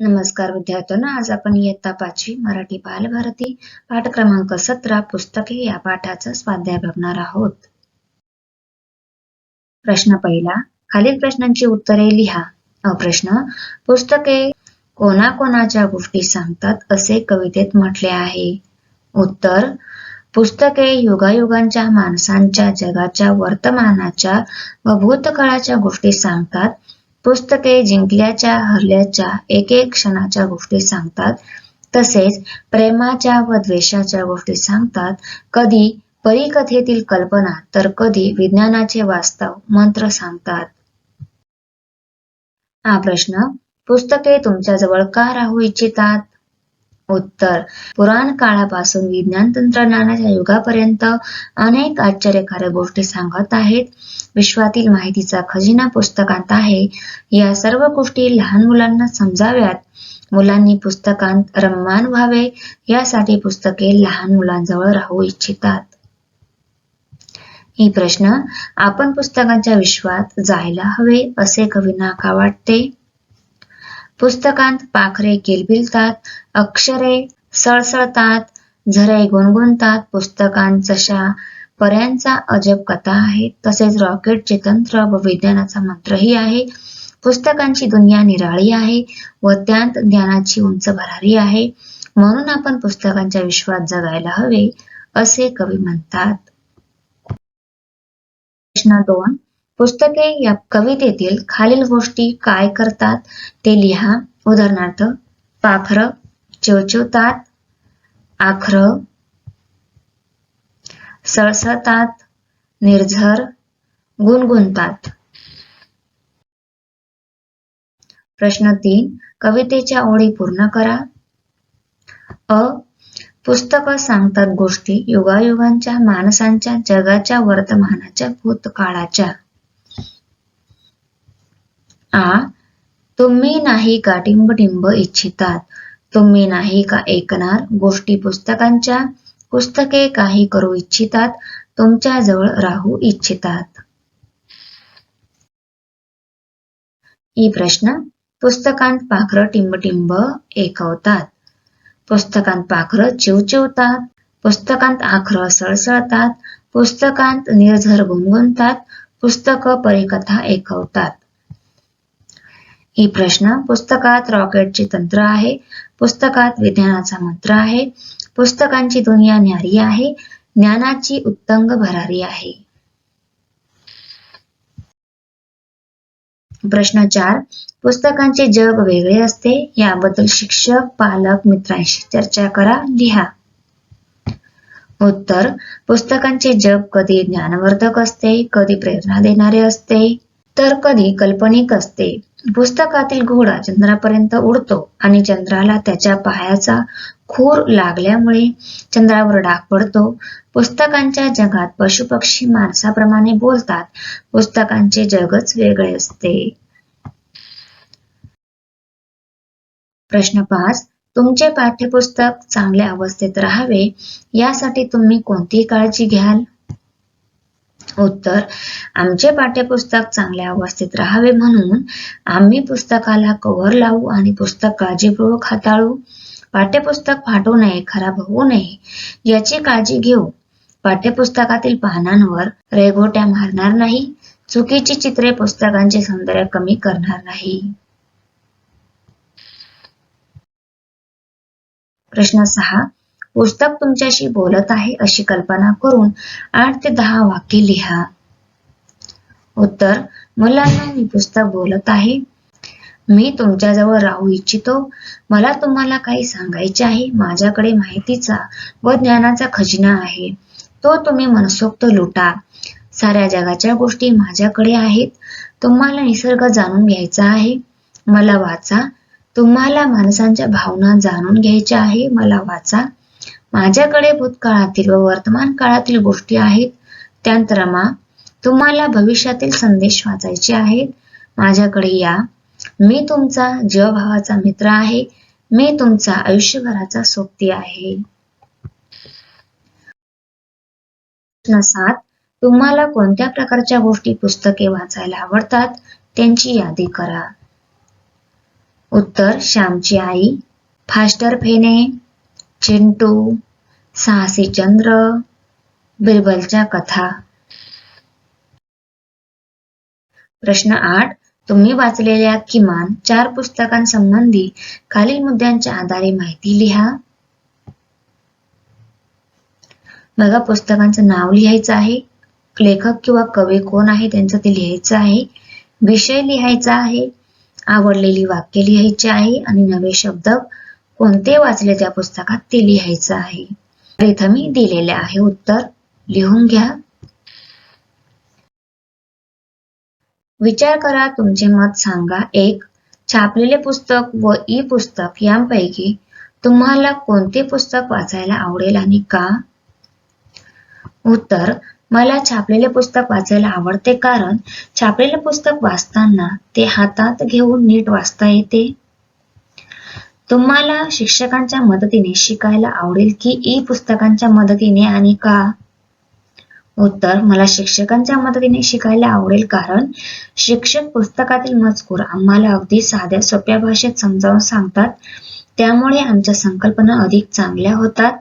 नमस्कार विद्यार्थ्यांना आज आपण इयत्ता पाचवी मराठी बालभारती पाठ क्रमांक सतरा पुस्तके या पाठाचा स्वाध्याय बघणार आहोत. प्रश्न पहिला खालील प्रश्नांची उत्तरे लिहा. अ प्रश्न पुस्तके कोणाकोणाच्या गोष्टी सांगतात असे कवितेत म्हटले आहे. उत्तर पुस्तके युगायुगांच्या माणसांच्या जगाच्या वर्तमानाच्या व भूतकाळाच्या गोष्टी सांगतात पुस्तके जिंकल्याच्या हरल्याच्या एक एक क्षणाच्या गोष्टी सांगतात. तसेच प्रेमाच्या व द्वेषाच्या गोष्टी सांगतात. कधी परिकथेतील कल्पना तर कधी विज्ञानाचे वास्तव मंत्र सांगतात. हा प्रश्न पुस्तके तुमच्याजवळ का राहू इच्छितात? उत्तर. पुराण काळापासून विज्ञान तंत्रज्ञानाच्या युगापर्यंत अनेक आश्चर्यकारक गोष्टी सांगत आहेत. विश्वातील माहितीचा खजिना पुस्तकांत आहे. या सर्व गोष्टी लहान मुलांना समजाव्यात. मुलांनी पुस्तकांत रममान व्हावे यासाठी पुस्तके लहान मुलांजवळ राहू इच्छितात. ही प्रश्न आपण पुस्तकांच्या विश्वात जायला हवे असे कवींना का वाटते? पुस्तकांत पाखरे किलबिलतात अक्षरे सळसळतात झरे गुणगुणतात पुस्तकांचशा पर्यांचा अजब कथा आहे तसेच रॉकेटचे तंत्र व विज्ञानाचा मंत्रही आहे. पुस्तकांची दुनिया निराळी आहे व त्यात ज्ञानाची उंच भरारी आहे. म्हणून आपण पुस्तकांच्या विश्वात जगायला हवे असे कवी म्हणतात. प्रश्न दोन पुस्तके या कवितेतील खालील गोष्टी काय करतात ते लिहा. उदाहरणार्थ पाखर चिवचिवतात. आखर सळसळतात. निर्झर गुणगुणतात. प्रश्न तीन कवितेच्या ओळी पूर्ण करा. अ पुस्तक सांगतात गोष्टी युगायुगांच्या माणसांच्या जगाच्या वर्तमानाच्या भूतकाळाच्या. आ तुम्ही नाही का टिंब इच्छितात? तुम्ही नाही का ऐकणार गोष्टी पुस्तकांच्या? पुस्तके काही करू इच्छितात तुमच्या जवळ राहू इच्छितात. ही प्रश्न पुस्तकांत पाखरं टिंब ऐकवतात. पुस्तकांत पाखरं चिवचिवतात. पुस्तकांत आखरं सळसळतात. पुस्तकांत निर्झर गुणगुणतात. पुस्तक परिकथा ऐकवतात. ही प्रश्न. पुस्तकात रॉकेटचे तंत्र आहे. पुस्तकात विज्ञानाचा मंत्र आहे. पुस्तकांची दुनिया न्यारी आहे. ज्ञानाची उत्तंग भरारी आहे. प्रश्न चार. पुस्तकांचे जग वेगळे असते. याबद्दल शिक्षक पालक मित्रांशी चर्चा करा. लिहा. उत्तर. पुस्तकांचे जग कधी ज्ञानवर्धक असते कधी प्रेरणा देणारे असते तर कधी काल्पनिक असते. पुस्तकातील घोडा चंद्रापर्यंत उडतो आणि चंद्राला त्याच्या पायाचा खूर लागल्यामुळे चंद्रावर डाग पडतो. पुस्तकांच्या जगात पशुपक्षी माणसाप्रमाणे बोलतात. पुस्तकांचे जगच वेगळे असते. प्रश्न पाच. तुमचे पाठ्यपुस्तक चांगल्या अवस्थेत राहावे यासाठी तुम्ही कोणती काळजी घ्याल? उत्तर आमचे पाठ्यपुस्तक चांगल्या अवस्थेत राहावे म्हणून आम्ही पुस्तकाला कव्हर लावू आणि पुस्तक काळजीपूर्वक हाताळू. पाठ्यपुस्तक फाटू नये खराब होऊ नये याची काळजी घेऊ. पाठ्यपुस्तकातील पानांवर रेघोट्या मारणार नाही चुकीची चित्रे पुस्तकांचे सौंदर्य कमी करणार नाही. प्रश्न सहा पुस्तक तुमच्याशी बोलत आहे अशी कल्पना करून आठ ते दहा वाक्य लिहा. उत्तर मुलांना मी पुस्तक बोलत आहे. मी तुमच्याजवळ राहू इच्छितो. मला तुम्हाला काही सांगायचे आहे. माझ्याकडे माहितीचा व ज्ञानाचा खजिना आहे. तो तुम्ही मनसोक्त लुटा. साऱ्या जगाच्या गोष्टी माझ्याकडे आहेत. तुम्हाला निसर्ग जाणून घ्यायचा आहे. मला वाचा. तुम्हाला माणसांच्या भावना जाणून घ्यायच्या आहे. मला वाचा. माझ्याकडे भूतकाळातील व वर्तमान काळातील गोष्टी आहेत त्यांत रमा तुम्हाला भविष्यातील संदेश वाचायचे आहेत. माझ्याकडे या. मी तुमचा जीवभावाचा मित्र आहे. मी तुमचा आयुष्यभराचा सोबती आहे. प्रश्न सात. तुम्हाला कोणत्या प्रकारच्या गोष्टी पुस्तके वाचायला आवडतात? त्यांची यादी करा. उत्तर श्यामची आई. फास्टर फेणे चिंटू साहसी चंद्र बिरबलच्या कथा. प्रश्न आठ. तुम्ही वाचलेल्या किमान चार पुस्तकांसंबंधी खालील मुद्द्यांच्या आधारे माहिती लिहा. बघा पुस्तकांचं नाव लिहायचं आहे. लेखक किंवा कवी कोण आहे त्यांचं ते लिहायचं आहे. विषय लिहायचा आहे. आवडलेली वाक्य लिहायची आहे आणि नवे शब्द कोणते वाचले त्या पुस्तकात ते लिहायचं आहे? तर इथं मी दिलेले आहे. उत्तर लिहून घ्या. विचार करा तुमचे मत सांगा. एक छापलेले पुस्तक व ई पुस्तक यांपैकी तुम्हाला कोणते पुस्तक वाचायला आवडेल आणि का? उत्तर मला छापलेले पुस्तक वाचायला आवडते कारण छापलेले पुस्तक वाचताना ते हातात घेऊन नीट वाचता येते. तुम्हाला शिक्षकांच्या मदतीने शिकायला आवडेल की ई पुस्तकांच्या मदतीने आणि का? उत्तर मला शिक्षकांच्या मदतीने शिकायला आवडेल कारण शिक्षक पुस्तकातील मजकूर आम्हाला अगदी साध्या सोप्या भाषेत समजावून सांगतात. त्यामुळे आमच्या संकल्पना अधिक चांगल्या होतात.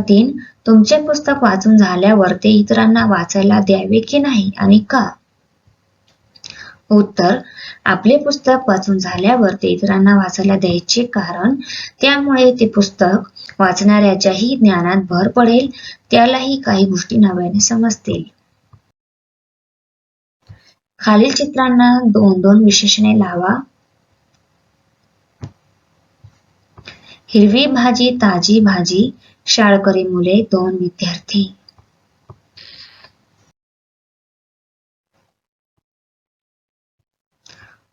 तीन तुमचे पुस्तक वाचून झाल्यावर ते इतरांना वाचायला द्यावे की नाही आणि का? उत्तर आपले पुस्तक वाचून झाल्यावर ते इतरांना वाचायला द्यायचे कारण त्यामुळे ते पुस्तक वाचणाऱ्याच्याही ज्ञानात भर पडेल त्यालाही काही गोष्टी नव्याने समजतील. खालील चित्रांना दोन दोन विशेषणे लावा. हिरवी भाजी ताजी भाजी शाळकरी मुले दोन विद्यार्थी.